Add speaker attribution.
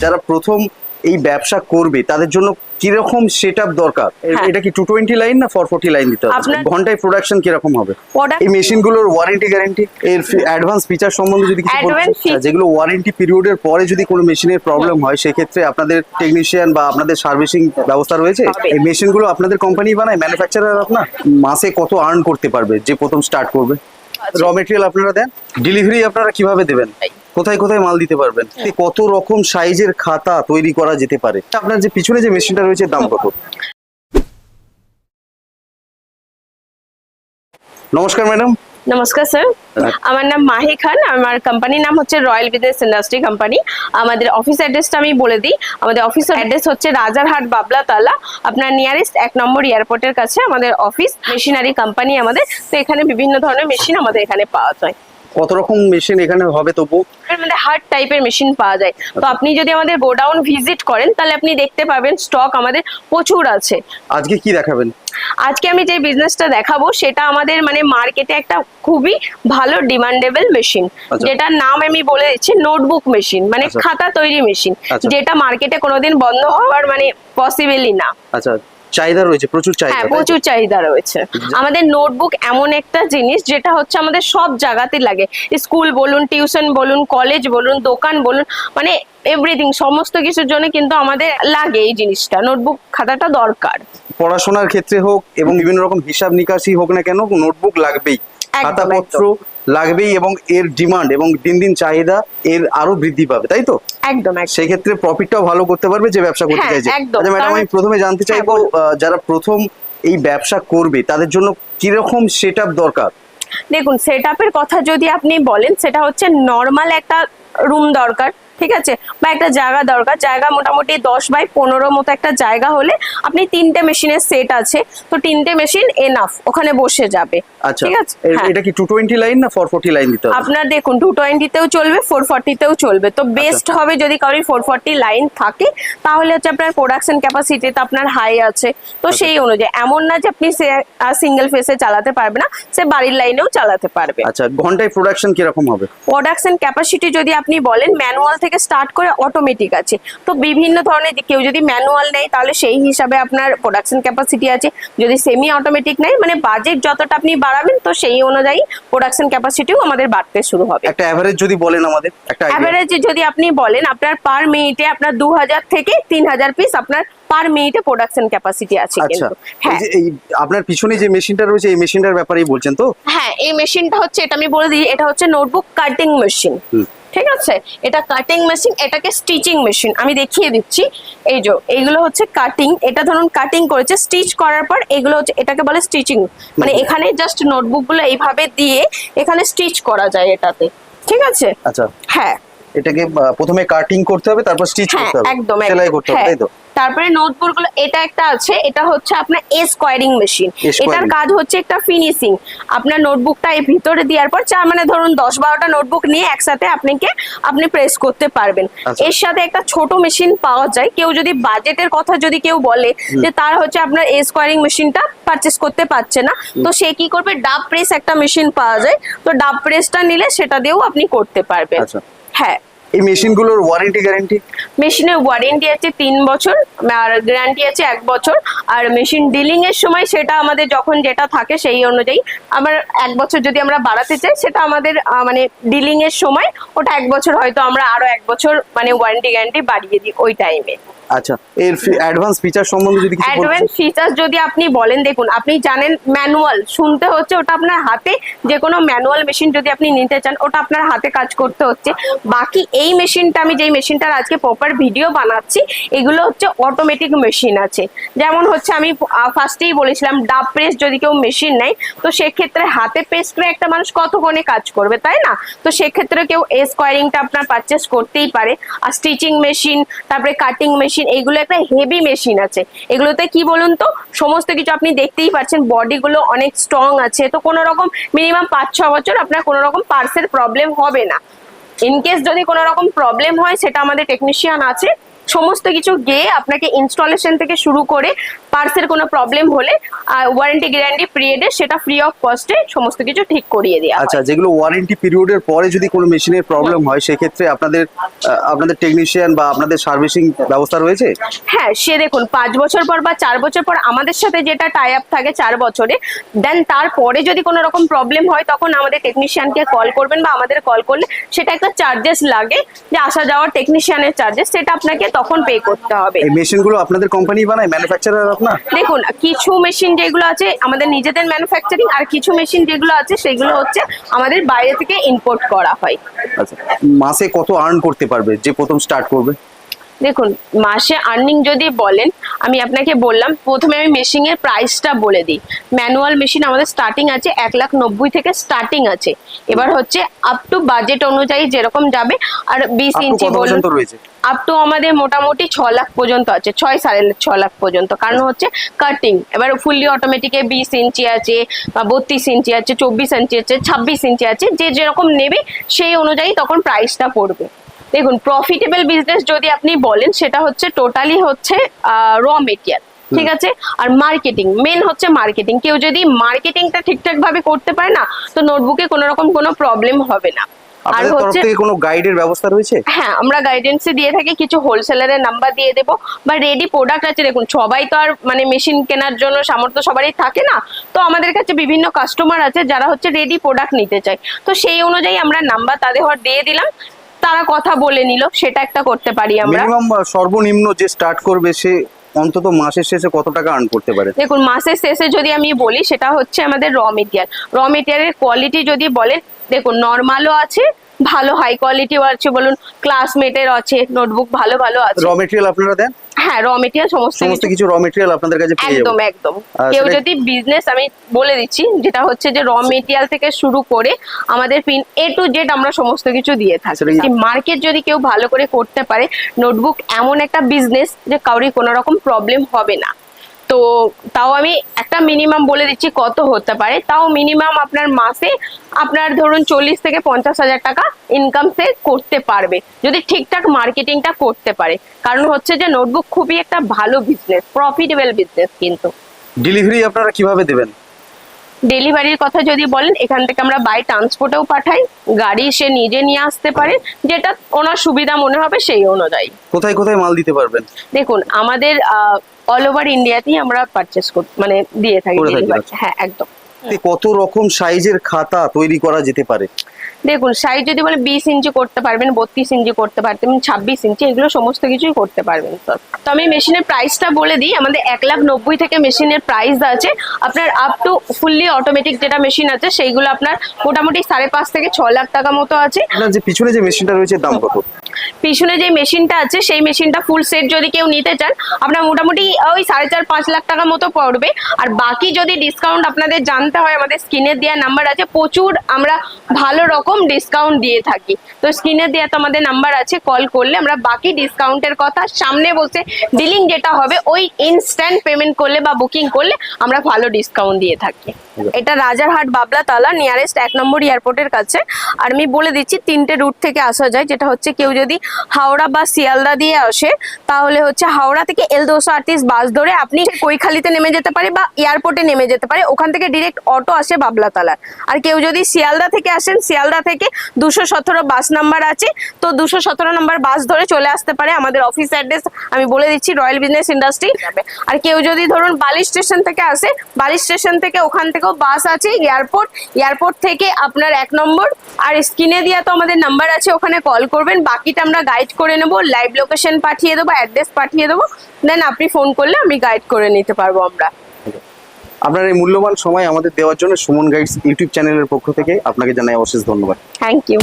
Speaker 1: যারা প্রথম এই ব্যবসা করবে তাদের জন্য কীরকম সেট দরকার?
Speaker 2: হ্যাঁ।
Speaker 1: এটা কি টু টোয়েন্টি লাইন না ফোর ফোর্টি লাইন দিতে হবে? ঘন্টায় প্রোডাকশন কীরকম হবে? এই মেশিনগুলোর ওয়ারেন্টি গ্যারান্টি এর অ্যাডভান্স ফিচার সম্বন্ধে যদি কিছু
Speaker 2: feature-
Speaker 1: আচ্ছা, যেগুলো ওয়ারেন্টি পিরিয়ডের পরে যদি কোনো মেশিনের প্রবলেম হয়। সেক্ষেত্রে আপনাদের টেকনিশিয়ান বা আপনাদের সার্ভিসিং ব্যবস্থা রয়েছে। এই মেশিনগুলো আপনাদের কোম্পানি বানায় ম্যানুফ্যাকচারার আপনার মাসে কত আর্ন করতে পারবে যে প্রথম স্টার্ট করবে? র মেটেরিয়াল আপনারা দেন ডেলিভারি আপনারা কীভাবে দেবেন? কোথায় কোথায় মাল দিতে পারবেন? কত রকম সাইজের খাতা তৈরি করা যেতে পারে? আপনার যে পিছনে যে মেশিনটা রয়েছে দাম কত? নমস্কার ম্যাডাম।
Speaker 2: নমস্কার স্যার। আমার নাম মাহি খান। আমার কোম্পানির নাম হচ্ছে রয়্যাল বিজনেস ইন্ডাস্ট্রি কোম্পানি আমাদের অফিস অ্যাড্রেসটা আমি বলে দিই। আমাদের অফিস অ্যাড্রেস হচ্ছে রাজারহাট বাবলাতলা। আপনার নিয়ারেস্ট এক নম্বর এয়ারপোর্টের কাছে আমাদের অফিস মেশিনারি কোম্পানি আমাদের। তো এখানে বিভিন্ন ধরনের মেশিন আমাদের এখানে পাওয়া যায়।
Speaker 1: কত রকম মেশিন এখানে হবে তবু?
Speaker 2: মানে হার্ড টাইপের মেশিন পাওয়া যায়। তো আপনি যদি আমাদের গোডাউন ভিজিট করেন তাহলে আপনি দেখতে পাবেন স্টক আমাদের প্রচুর আছে।
Speaker 1: আজকে কি দেখাবেন?
Speaker 2: আজকে আমি যে বিজনেসটা দেখাবো সেটা আমাদের মানে মার্কেটে একটা খুবই ভালো ডিমান্ডেবল মেশিন
Speaker 1: আচ্ছা।
Speaker 2: যেটার নাম আমি বলে দিচ্ছি নোটবুক মেশিন মানে
Speaker 1: আচ্ছা।
Speaker 2: খাতা তৈরি মেশিন
Speaker 1: আচ্ছা।
Speaker 2: যেটা মার্কেটে কোনোদিন বন্ধ হওয়ার মানে পসিবলই না।
Speaker 1: আচ্ছা। চাহিদা রয়েছে প্রচুর চাহিদা
Speaker 2: হ্যাঁ প্রচুর চাহিদা রয়েছে। আমাদের নোটবুক এমন একটা জিনিস যেটা হচ্ছে আমাদের সব জায়গাতে লাগে। স্কুল বলুন টিউশন বলুন কলেজ বলুন দোকান বলুন মানে এভরিথিং সমস্ত কিছুর জন্য কিন্তু আমাদের লাগে এই জিনিসটা। নোটবুক খাতাটা দরকার।
Speaker 1: পড়াশোনার ক্ষেত্রে হোক এবং বিভিন্ন রকম হিসাব নিকাশি হোক না কেন নোটবুক লাগবেই। খাতাপত্র লাগবেই এবং এর ডিমান্ড এবং দিন দিন চাহিদা এর আরও বৃদ্ধি পাবে তাই তো?
Speaker 2: একদম
Speaker 1: সেই ক্ষেত্রে প্রফিটটাও ভালো করতে পারবে যে ব্যবসা করতে
Speaker 2: হ্যাঁ,
Speaker 1: চাইছে। আচ্ছা ম্যাডাম আমি প্রথমে জানতে
Speaker 2: হ্যাঁ,
Speaker 1: চাইব যারা প্রথম এই ব্যবসা করবে তাদের জন্য কীরকম সেট দরকার?
Speaker 2: দেখুন সেট কথা যদি আপনি বলেন সেটা হচ্ছে নর্মাল একটা রুম দরকার। ঠিক আছে? বা একটা জায়গা দরকার। জায়গা মোটামুটি দশ বাই পনেরো মতো একটা জায়গা হলে আপনি তিনটে মেশিনের সেট আছে। তো তিনটে মেশিন এনাফ ওখানে বসে যাবে।
Speaker 1: আচ্ছা
Speaker 2: ঠিক আছে? হ্যাঁ।
Speaker 1: এটা কি টু টোয়েন্টি লাইন না ফোর ফোর্টি লাইন দিতে হবে?
Speaker 2: আপনার দেখুন চলবে চলবে। তো বেস্ট হবে যদি কারোর ফোর ফর্টি লাইন থাকে তাহলে হচ্ছে আপনার প্রোডাকশন ক্যাপাসিটিতে আপনার হাই আছে। তো সেই অনুযায়ী। এমন না যে আপনি সিঙ্গেল ফেসে চালাতে পারবে না সে বাড়ির লাইনেও চালাতে পারবে।
Speaker 1: আচ্ছা ঘন্টায় প্রোডাকশন কীরকম হবে?
Speaker 2: প্রোডাকশন ক্যাপাসিটি যদি আপনি বলেন ম্যানুয়াল থেকে স্টার্ট করে অটোমেটিক আছে। তো বিভিন্ন ধরনের কেউ যদি ম্যানুয়াল নেয় তাহলে সেই হিসাবে আপনার প্রোডাকশন ক্যাপাসিটি আছে। যদি সেমি অটোমেটিক নেয় মানে বাজেট যতটা আপনি বাড়াবেন তো সেই অনুযায়ী প্রোডাকশন ক্যাপাসিটিও আমাদের বাড়তে শুরু হবে।
Speaker 1: একটা অ্যাভারেজ যদি বলেন আমাদের একটা।
Speaker 2: অ্যাভারেজে যদি আপনি বলেন আপনার পার মিনিটে আপনার দু হাজার থেকে তিন হাজার পিস আপনার পার মিনিটে প্রোডাকশন ক্যাপাসিটি আছে
Speaker 1: আচ্ছা
Speaker 2: কিন্তু। হ্যাঁ।
Speaker 1: এই আপনার পিছনে যে মেশিনটা রয়েছে এই মেশিনটার ব্যাপারেই বলছেন তো?
Speaker 2: হ্যাঁ এই মেশিনটা হচ্ছে এটা আমি বলে দিই এটা হচ্ছে নোটবুক কাটিং মেশিন
Speaker 1: হুম।
Speaker 2: ঠিক আছে? এটা কাটিং মেশিন এটাকে স্টিচিং মেশিন আমি দেখিয়ে দিচ্ছি। এই যে এইগুলো হচ্ছে কাটিং এটা ধরুন কাটিং করেছে স্টিচ করার পর এগুলো হচ্ছে এটাকে বলে স্টিচিং মানে এখানে জাস্ট নোটবুকগুলো এইভাবে দিয়ে এখানে স্টিচ করা যায় এটাতে। ঠিক আছে?
Speaker 1: আচ্ছা।
Speaker 2: হ্যাঁ।
Speaker 1: এটাকে প্রথমে কাটিং করতে হবে তারপর স্টিচ
Speaker 2: হ্যাঁ
Speaker 1: করতে হবে।
Speaker 2: একদম
Speaker 1: সেলাই করতে হবে
Speaker 2: হ্যাঁ।
Speaker 1: তাই তো?
Speaker 2: তারপরে নোটবুকগুলো এটা একটা আছে এটা হচ্ছে আপনার এ স্কোয়ারিং মেশিন এটার কাজ হচ্ছে একটা ফিনিশিং আপনার নোটবুকটা এই ভিতরে দেওয়ার পর চার মানে ধরুন দশ বারোটা নোটবুক নিয়ে একসাথে আপনাকে আপনি প্রেস করতে পারবেন।
Speaker 1: আচ্ছা।
Speaker 2: এর সাথে একটা ছোট মেশিন পাওয়া যায়। কেউ যদি বাজেটের কথা যদি কেউ বলে যে তার হচ্ছে আপনার এ স্কোয়ারিং মেশিনটা পারচেস করতে পারছে না তো সে কি করবে? ডাব প্রেস একটা মেশিন পাওয়া যায়। তো ডাব প্রেসটা নিলে সেটা দিয়েও আপনি করতে পারবেন।
Speaker 1: আচ্ছা।
Speaker 2: হ্যাঁ।
Speaker 1: এই মেশিনগুলোর ওয়ারেন্টি গ্যারান্টি
Speaker 2: মেশিনের ওয়ারেন্টি আছে তিন বছর আর গ্যারান্টি আছে এক বছর। আর মেশিন ডিলিং এর সময় সেটা আমাদের যখন যেটা থাকে সেই অনুযায়ী আমার এক বছর যদি আমরা বাড়াতে চাই সেটা আমাদের মানে ডিলিং এর সময় ওটা এক বছর হয়তো আমরা আরও এক বছর মানে ওয়ারেন্টি গ্যারান্টি বাড়িয়ে দিই ওই টাইমে
Speaker 1: আচ্ছা এর অ্যাডভান্স ফিচার সম্বন্ধে যদি কিছু
Speaker 2: অ্যাডভান্স ফিচার্স যদি আপনি বলেন দেখুন আপনি জানেন ম্যানুয়াল শুনতে হচ্ছে ওটা আপনার হাতে যে কোনো ম্যানুয়াল মেশিন যদি আপনি নিতে চান ওটা আপনার হাতে কাজ করতে হচ্ছে। বাকি এই মেশিনটা আমি যেই মেশিনটার আজকে প্রপার ভিডিও বানাচ্ছি এগুলো হচ্ছে অটোমেটিক মেশিন আছে। যেমন হচ্ছে আমি ফার্স্টেই বলেছিলাম ডাব প্রেস যদি কেউ মেশিন নেয় তো সেক্ষেত্রে হাতে প্রেস করে একটা মানুষ কতক্ষণে কাজ করবে তাই না? তো সেক্ষেত্রে কেউ এ স্কোয়ারিংটা আপনার পারচেস করতেই পারে। আর স্টিচিং মেশিন তারপরে কাটিং মেশিন এইগুলো একটা হেভি মেশিন আছে। এগুলোতে কি বলুন তো? সমস্ত কিছু আপনি দেখতেই পাচ্ছেন বডিগুলো অনেক স্ট্রং আছে। তো কোনো রকম মিনিমাম পাঁচ ছ বছর আপনার কোনো রকম পার্সের প্রবলেম হবে না। ইনকেস যদি কোনো রকম প্রবলেম হয়, সেটা আমাদের টেকনিশিয়ান আছে। সমস্ত কিছু গিয়ে আপনাকে ইনস্টলেশন থেকে শুরু করে পার্সের কোনো প্রবলেম হলে ওয়ারেন্টি গ্যারান্টি পিরিয়ডে সেটা ফ্রি অফ কস্টে সমস্ত কিছু ঠিক করিয়ে দেওয়া হয়।
Speaker 1: আচ্ছা যেগুলো ওয়ারেন্টি পিরিয়ডের পরে যদি কোনো মেশিনের প্রবলেম হয় সেক্ষেত্রে আপনাদের আপনাদের টেকনিশিয়ান বা আপনাদের সার্ভিসিং ব্যবস্থা রয়েছে?
Speaker 2: হ্যাঁ সে দেখুন পাঁচ বছর পর বা চার বছর পর আমাদের সাথে যেটা টাই আপ থাকে চার বছরে দেন তারপরে যদি কোনো রকম প্রবলেম হয় তখন আমাদের টেকনিশিয়ানকে কল করবেন বা আমাদের কল করলে সেটা একটা চার্জেস লাগে যে আসা যাওয়ার টেকনিশিয়ানের চার্জেস সেটা আপনাকে তখন পে করতে হবে।
Speaker 1: এই মেশিনগুলো আপনাদের কোম্পানি বানায়? ম্যানুফ্যাকচারার আপনার
Speaker 2: দেখুন কিছু মেশিন যেগুলো আছে আমাদের নিজেদের ম্যানুফ্যাকচারিং আর কিছু মেশিন যেগুলো আছে সেগুলো হচ্ছে আমাদের বাইরে থেকে ইম্পোর্ট করা হয়।
Speaker 1: আচ্ছা মাসে কত আর্ন করতে পারবে? যে প্রথম স্টার্ট করবে?
Speaker 2: দেখুন মাসে আর্নিং যদি বলেন আমি আপনাকে বললাম প্রথমে আমি মেশিনের প্রাইসটা বলে দিই। ম্যানুয়াল মেশিন আমাদের স্টার্টিং আছে এক লাখ নব্বই থেকে স্টার্টিং আছে। এবার হচ্ছে আপ টু বাজেট অনুযায়ী যেরকম যাবে আর বিশ ইঞ্চি বলুন আপ টু আমাদের মোটামুটি ছ লাখ পর্যন্ত আছে ছয় সাড়ে ছ লাখ পর্যন্ত। কারণ হচ্ছে কাটিং এবার ফুললি অটোমেটিকে বিশ ইঞ্চি আছে বা বত্রিশ ইঞ্চি আছে চব্বিশ ইঞ্চি আছে ছাব্বিশ ইঞ্চি আছে যে যেরকম নেবে সেই অনুযায়ী তখন প্রাইসটা পড়বে। দেখুন প্রফিটেবল বিজনেস যদি আপনি বলেন সেটা হচ্ছে টোটালি হচ্ছে র মেটেরিয়াল ঠিক আছে? আর মার্কেটিং মেন হচ্ছে মার্কেটিং কেউ যদি মার্কেটিংটা ঠিকঠাক ভাবে করতে পারে না তো নোটবুকে কোনো রকম কোনো প্রবলেম হবে না। আর হচ্ছে
Speaker 1: কোনো গাইডের ব্যবস্থা রয়েছে?
Speaker 2: হ্যাঁ আমরা দিয়ে থাকি কিছু হোলসেলারের নাম্বার দিয়ে দেবো। বা রেডি প্রোডাক্ট আছে দেখুন সবাই তো আর মানে মেশিন কেনার জন্য সামর্থ্য সবারই থাকে না। তো আমাদের কাছে বিভিন্ন কাস্টমার আছে যারা হচ্ছে রেডি প্রোডাক্ট নিতে চায়। তো সেই অনুযায়ী আমরা নাম্বার তাদের দিয়ে দিলাম। তারা কথা বলে নিল সেটা একটা করতে পারি আমরা।
Speaker 1: মিনিমাম সর্বনিম্ন যে স্টার্ট করবে সে অন্তত মাসের শেষে কত টাকা আর্ন করতে পারে?
Speaker 2: দেখুন মাসের শেষে যদি আমি বলি সেটা হচ্ছে আমাদের র মেটেরিয়াল র মেটেরিয়ালের কোয়ালিটি যদি বলেন দেখুন নর্মালও আছে ভালো হাই কোয়ালিটিও আছে বলুন ক্লাসমেটের আছে নোটবুক ভালো ভালো আছে।
Speaker 1: র মেটেরিয়াল আপনারা দেন?
Speaker 2: হ্যাঁ র মেটেরিয়াল সমস্ত
Speaker 1: সমস্ত
Speaker 2: কিছু।
Speaker 1: র মেটেরিয়াল আপনাদের কাছে পেয়ে
Speaker 2: একদম একদম। কেউ যদি বিজনেস আমি বলে দিচ্ছি যেটা হচ্ছে যে র মেটেরিয়াল থেকে শুরু করে আমাদের পিন এ টু জেড আমরা সমস্ত কিছু দিয়ে থাকি। মার্কেট যদি কেউ ভালো করে করতে পারে নোটবুক এমন একটা বিজনেস যে কাউরি কোনো রকম প্রবলেম হবে না। তো তাও আমি একটা মিনিমাম বলে দিচ্ছি কত হতে পারে? তাও মিনিমাম আপনার মাসে আপনার ধরুন চল্লিশ থেকে পঞ্চাশ হাজার টাকা ইনকাম সে করতে পারবে যদি ঠিকঠাক মার্কেটিংটা করতে পারে। কারণ হচ্ছে যে নোটবুক খুবই একটা ভালো বিজনেস প্রফিটেবল বিজনেস কিন্তু।
Speaker 1: ডেলিভারি আপনারা কীভাবে দেবেন?
Speaker 2: ডেলিভারির কথা যদি বলেন এখান থেকে আমরা বাই ট্রান্সপোর্টেও পাঠাই গাড়ি সে নিজে নিয়ে আসতে পারে যেটা ওনার সুবিধা মনে হবে সেই অনুযায়ী।
Speaker 1: কোথায় কোথায় মাল দিতে পারবেন?
Speaker 2: দেখুন আমাদের অল ওভার ইন্ডিয়াতেই আমরা পারচেস করি মানে দিয়ে থাকি। হ্যাঁ একদম।
Speaker 1: কত রকম সাইজের খাতা তৈরি করা যেতে পারে?
Speaker 2: দেখুন সাইজ যদি বলে বিশ ইঞ্চি করতে পারবেন বত্রিশ ইঞ্চি করতে পারতেন ছাব্বিশ ইঞ্চি এগুলো সমস্ত কিছুই করতে পারবেন। স্যার তো আমি মেশিনের প্রাইসটা বলে দিই আমাদের এক লাখ নব্বই থেকে মেশিনের প্রাইস আছে। আপনার আপ টু ফুললি অটোমেটিক যেটা মেশিন আছে সেইগুলো আপনার মোটামুটি সাড়ে পাঁচ থেকে ছ লাখ টাকা মতো আছে।
Speaker 1: যে পিছনে যে মেশিনটা রয়েছে দাম কত?
Speaker 2: পিছনে যে মেশিনটা আছে, সেই মেশিনটা ফুল সেট যদি কেউ নিতে চান, আপনার মোটামুটি ওই সাড়ে চার, পাঁচ লাখ টাকা মতো পড়বে। আর বাকি যদি ডিসকাউন্ট আপনাদের জানতে হয়, আমাদের স্ক্রিনে দেওয়া নাম্বার আছে, প্রচুর আমরা ভালো রকম ডিসকাউন্ট দিয়ে থাকি। তো স্ক্রিনে দেওয়া তো আমাদের নাম্বার আছে কল করলে আমরা বাকি ডিসকাউন্টের কথা সামনে বসে ডিলিং যেটা হবে, ওই ইনস্ট্যান্ট পেমেন্ট করলে বা বুকিং করলে আমরা ভালো ডিসকাউন্ট দিয়ে থাকি। এটা রাজারহাট বাবলাতলা নিয়ারেস্ট এক নম্বর এয়ারপোর্টের কাছে। আর আমি বলে দিচ্ছি তিনটে রুট থেকে আসা যায় যেটা হচ্ছে কেউ যদি হাওড়া বা শিয়ালদা দিয়ে আসে তাহলে হচ্ছে হাওড়া থেকে এল দুশো আটত্রিশ বাস ধরে আপনি কৈখালিতে নেমে যেতে পারে বা এয়ারপোর্টে নেমে যেতে পারে। ওখান থেকে ডিরেক্ট অটো আসে বাবলাতলার। আর কেউ যদি শিয়ালদা থেকে আসেন শিয়ালদা থেকে দুশো সতেরো বাস নাম্বার আছে তো দুশো সতেরো নাম্বার বাস ধরে চলে আসতে পারে আমাদের অফিস অ্যাড্রেস আমি বলে দিচ্ছি রয়্যাল বিজনেস ইন্ডাস্ট্রি আর কেউ যদি ধরুন বালি স্টেশন থেকে আসে বালি স্টেশন থেকে ওখান থেকেও বাস আছে এয়ারপোর্ট এয়ারপোর্ট থেকে আপনার এক নম্বর। আর স্ক্রিনে দেওয়া তো আমাদের নাম্বার আছে ওখানে কল করবেন। বাকিটা আমরা গাইড করে নেব লাইভ লোকেশন পাঠিয়ে দেবো অ্যাড্রেস পাঠিয়ে দেবো। দেন আপনি ফোন করলে আমি গাইড করে নিতে পারব আমরা।
Speaker 1: আপনার এই মূল্যবান সময় আমাদের দেওয়ার জন্য সুমন গাইডস ইউটিউব চ্যানেলের পক্ষ থেকে আপনাকে জানাই অশেষ ধন্যবাদ।
Speaker 2: Thank you